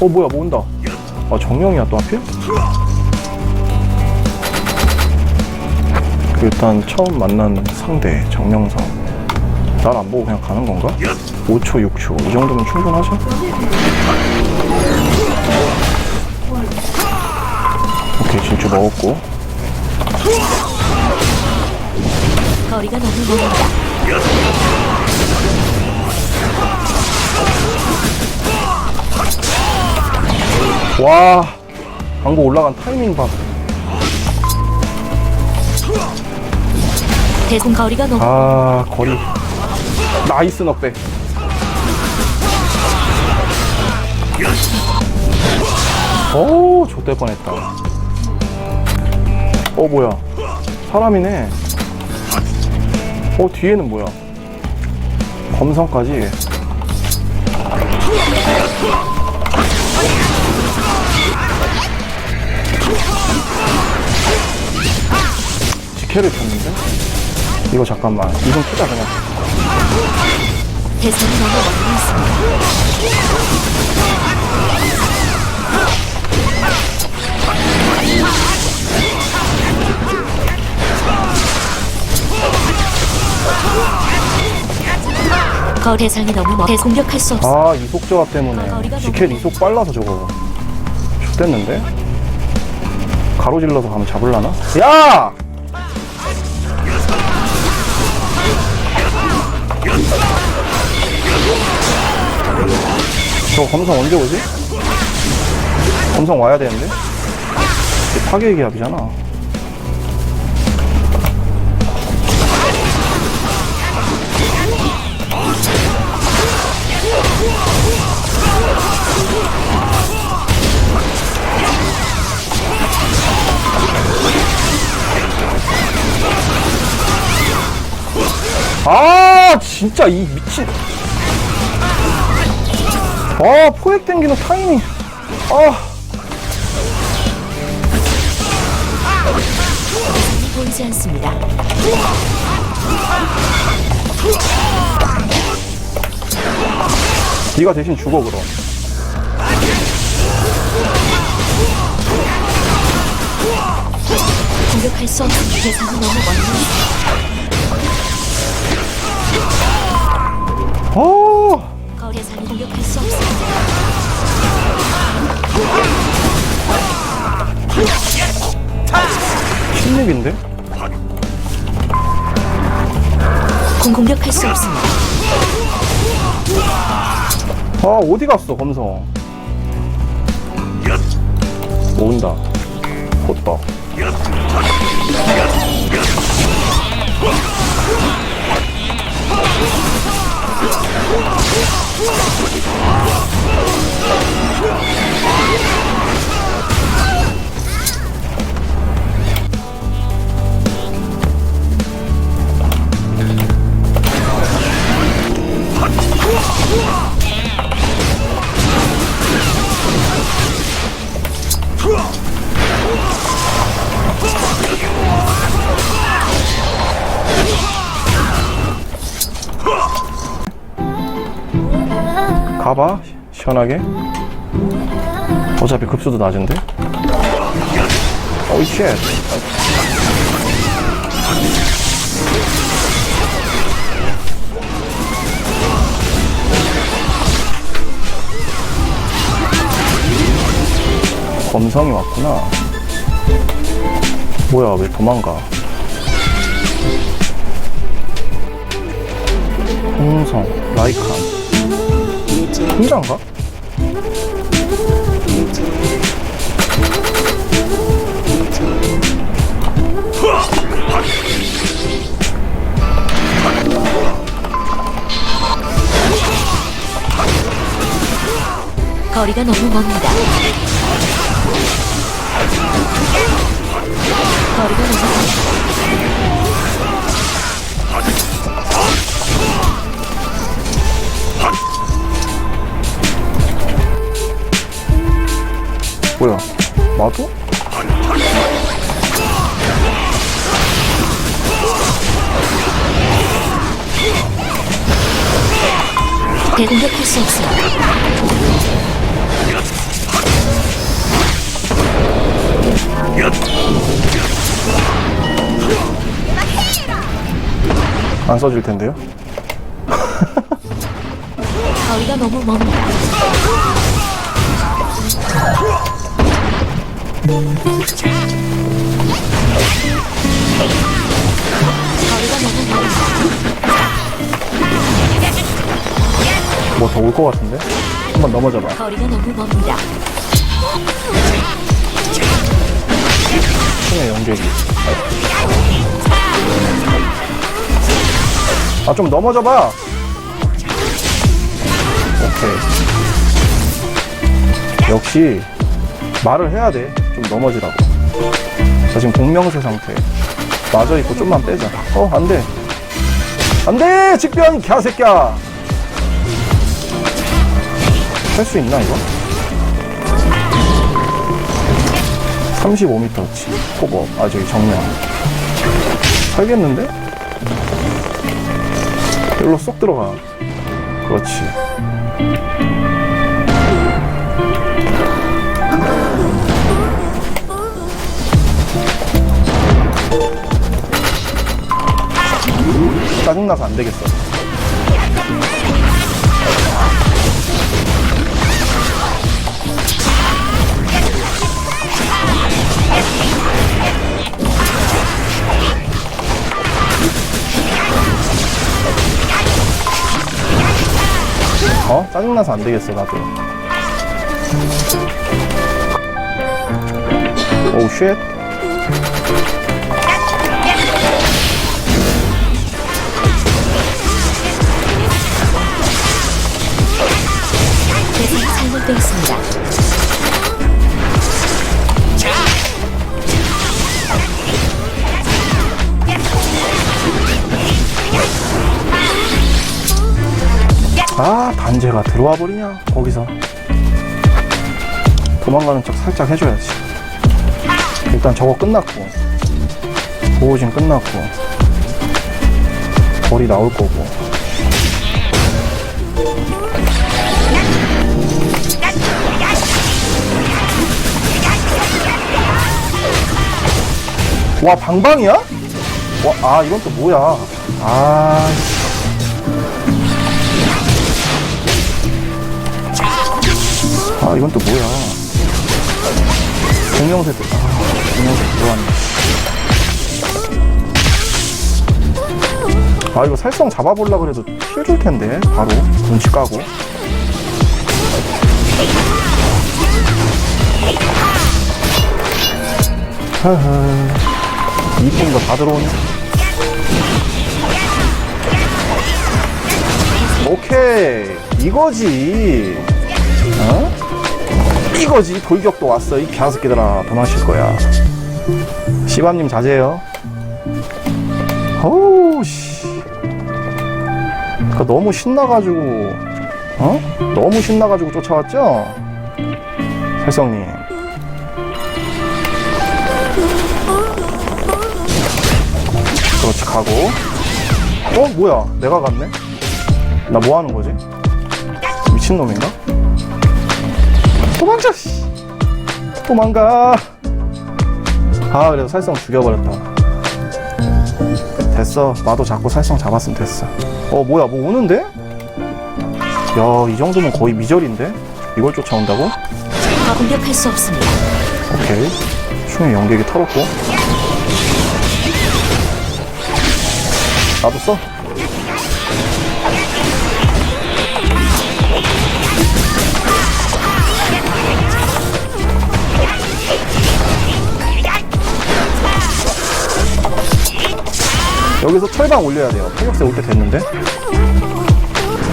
어 뭐야 뭐 온다 아 정령이야 또 하필? 그 일단 처음 만난 상대 정령성 날 안 보고 그냥 가는 건가? 5초 6초 이 정도면 충분하죠? 오케이 진주 먹었고 거리가 너무 멀다. 와 광고 올라간 타이밍 봐. 대공 거리가 너무 아 거리. 나이스 넉백 오 좆될 뻔했다. 어 뭐야. 사람이네. 어 뒤에는 뭐야. 검성까지 지켜를 쳤는데 이거 잠깐만 이건 크다 그냥 대상이 너무 멀리 있습니다. 거 대상이 너무 멀. 대공격할 수 없어. 아 이속 저하 때문에 지켈 이속 빨라서 저거 좋댔는데 가로질러서 가면 잡을라나? 야! 저 검성 언제 오지? 검성 와야 되는데? 파괴 계약이잖아 아 진짜 이 미친 아 포획 땡기는 타이밍. 아 보이지 않습니다. 네가 대신 죽어 그럼. 공격할 수 없는 대상이 너무 멀리 대상이 공격할 수. 16인데? 공 공격할 수 없습니다. 아 어디 갔어 검성 온다 곧 봐 가봐 시원하게. 어차피 급수도 낮은데? 어이 쉣 검성이 왔구나. 뭐야 왜 도망가? 홍성 라이칸 혼자인가? 거리가 너무 멉니다. 거리가 너무 뭐야? 마도? 대공격할 수 없어. 안 써질 텐데요? 거리가 너무 멉니다. 뭐 더 올 것 같은데? 한번 넘어져봐. 거리가 너무 멉니다. 총의 연계기. 아, 좀 넘어져봐! 오케이. 역시, 말을 해야 돼. 좀 넘어지라고. 저 지금 공명세 상태. 맞아 있고 좀만 빼자. 어, 안 돼. 안 돼! 직변, 개새끼야! 할 수 있나, 이거? 35m치 코버 아 저기 정면 살겠는데? 여기로 쏙 들어가 그렇지 짜증나서 안 되겠어. 어? 짜증나서 안 되겠어 나도. 오우 쉣 있습니다. 아 단제가 들어와 버리냐 거기서. 도망가는 척 살짝 해줘야지. 일단 저거 끝났고 보호진 끝났고 거리 나올 거고 와 방방이야? 와, 아 이건 또 뭐야? 아 아 이건 또 뭐야? 공룡새 또 아, 공룡새 들어왔네. 아 이거 살성 잡아보려 그래도 피해줄 텐데 바로. 눈치 까고. 하하 이쁜 거 다 들어오네. 오케이. 이거지. 어? 이거지. 돌격도 왔어. 이 개새끼들아. 도망칠 거야. 시밤님 자제해요. 어우 씨. 그 너무 신나가지고 어? 너무 신나가지고 쫓아왔죠? 살성님 그렇지 가고 어? 뭐야 내가 갔네? 나 뭐 하는 거지? 미친놈인가? 도망쳐 씨 도망가 아 그래도 살성 죽여버렸다 됐어 마도 잡고 살성 잡았으면 됐어 어 뭐야 뭐 오는데? 야이 정도면 거의 미절인데? 이걸 쫓아온다고? 공격할 수 없습니다. 오케이 충의 연계기 털었고 나도 써. 여기서 철방 올려야 돼요. 타격세 올 때 됐는데?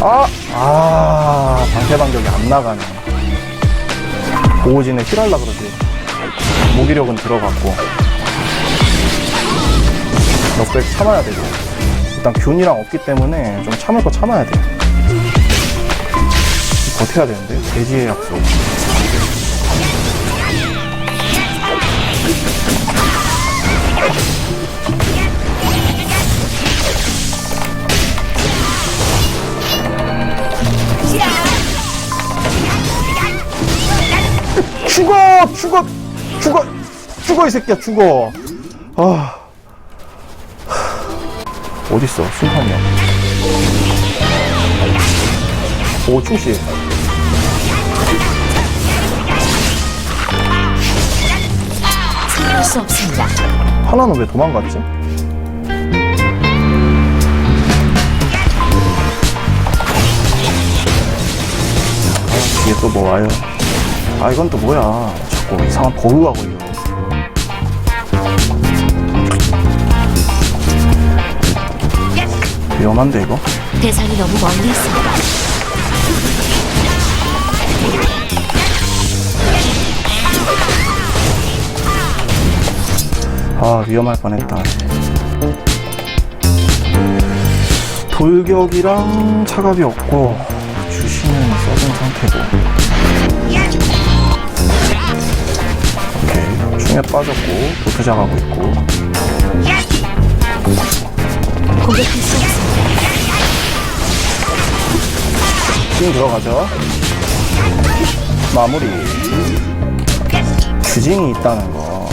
아, 아 방패방격이 안 나가네. 보호진에 힐할라 그러지. 무기력은 들어갔고. 넉백 참아야 되고 일단 균이랑 없기 때문에 좀 참을 거 참아야 돼 버텨야 되는데 돼지의 약속. 죽어! 죽어! 죽어! 죽어 이 새끼야 죽어. 아 어딨어 순탄이야 오 충씨 살릴 수 없습니다. 하나는 왜 도망갔지? 아, 뒤에 또뭐 와요. 아, 이건 또 뭐야. 자꾸 이상한 버그가 걸려. 위험한데, 이거? 대상이 너무 멀리 있습니다. 아, 위험할 뻔했다. 돌격이랑 차갑이 없고, 주시는 써진 상태고. 오케이. 충에 빠졌고, 도트작 하고 있고. 공격할 수 없습니다. 지금 들어가죠. 마무리. 주징이 있다는 거.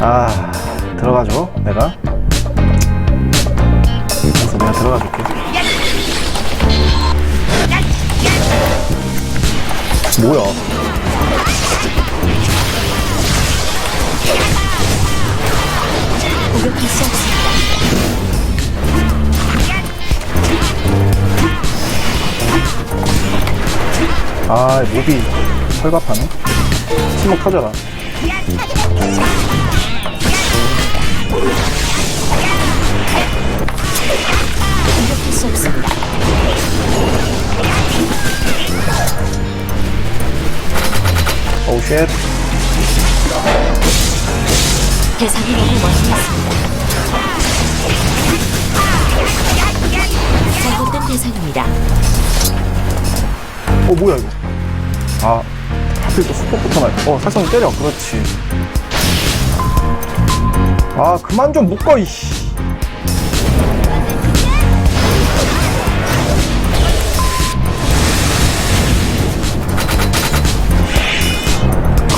아, 들어가죠. 내가. 그래서 내가 들어가 줄게. 뭐야? 아, 몹이 설갑하네. 침묵 터져라. 없습니다. 오우 쉣. 대상이 너무 멀리 있습니다. 잘못된 대상입니다. 어, 뭐야, 이거. 아, 하필 또 슈퍼부터 날. 어, 살성 때려. 그렇지. 아, 그만 좀 묶어, 이씨.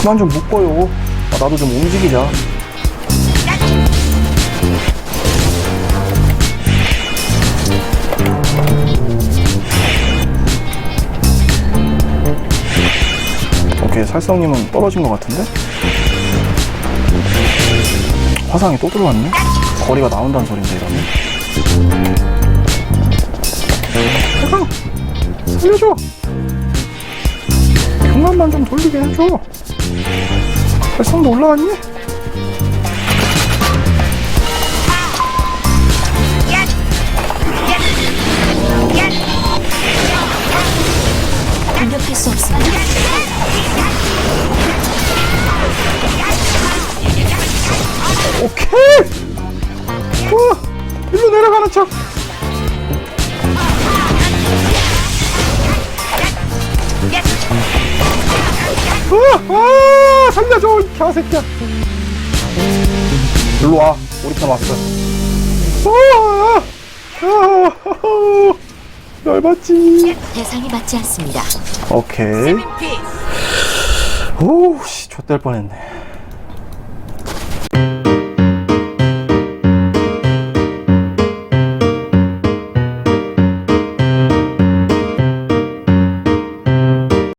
그만 좀 묶어요. 아, 나도 좀 움직이자. 오케이, 살성님은 떨어진 것 같은데? 화상이 또 들어왔네? 거리가 나온다는 소린데, 이러면. 살성! 살려줘! 경감만 좀 돌리게 해줘! 살성도 올라왔니? 이 개새끼야. 일로 와, 우리 편 왔어. 어, 아, 아, 열받지. 대상이 맞지 않습니다. 오케이. 오우, 씨, 좆될 뻔했네.